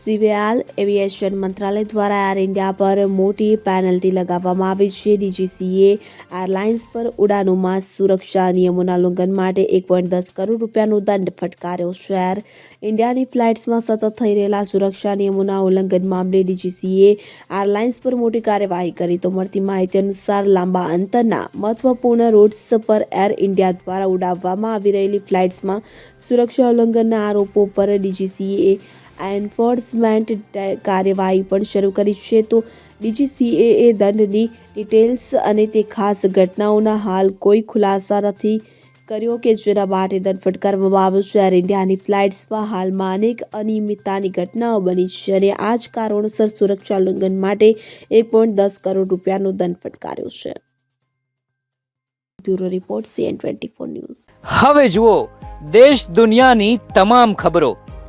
Civil aviation મંત્રાલય દ્વારા air India પર મોટી પેનલ્ટી લગાવવામાં આવી છે. ડીજીસીએ એરલાઇન્સ પર ઉડાનોમાં સુરક્ષા નિયમોના ઉલ્લંઘન માટે એક પોઈન્ટ દસ કરોડ રૂપિયાનો દંડ ફટકાર્યો. છે એર ઇન્ડિયાની ફ્લાઇટ્સમાં સતત થઈ રહેલા સુરક્ષા નિયમોના ઉલ્લંઘન મામલે ડીજીસીએ એરલાઇન્સ પર મોટી કાર્યવાહી કરી. તો મળતી માહિતી અનુસાર લાંબા અંતરના મહત્વપૂર્ણ રૂટ્સ પર એર ઇન્ડિયા દ્વારા ઉડાવવામાં આવી રહેલી ફ્લાઇટ્સમાં સુરક્ષા ઉલ્લંઘનના આરોપો પર ડીજીસીએ એન્ફોર્સમેન્ટ કાર્યવાહી પણ શરૂ કરી છે. તો ડીજીસીએએ દંડની ડિટેલ્સ અને તે ખાસ ઘટનાઓના હાલ કોઈ ખુલાસા નથી કર્યો કે જેના માટે દંડ ફટકારવામાં આવ્યો છે. એર ઇન્ડિયાની ફ્લાઇટ્સમાં હાલમાં અનેક અનિયમિતતાની ઘટનાઓ બની છે અને આ જ કારણોસર સુરક્ષા ઉલ્લંઘન માટે એક પોઈન્ટ દસ કરોડ રૂપિયાનો દંડ ફટકાર્યો છે. Bureau report CN twenty four news. હવે જુઓ, દેશ દુનિયાની તમામ ખબરો.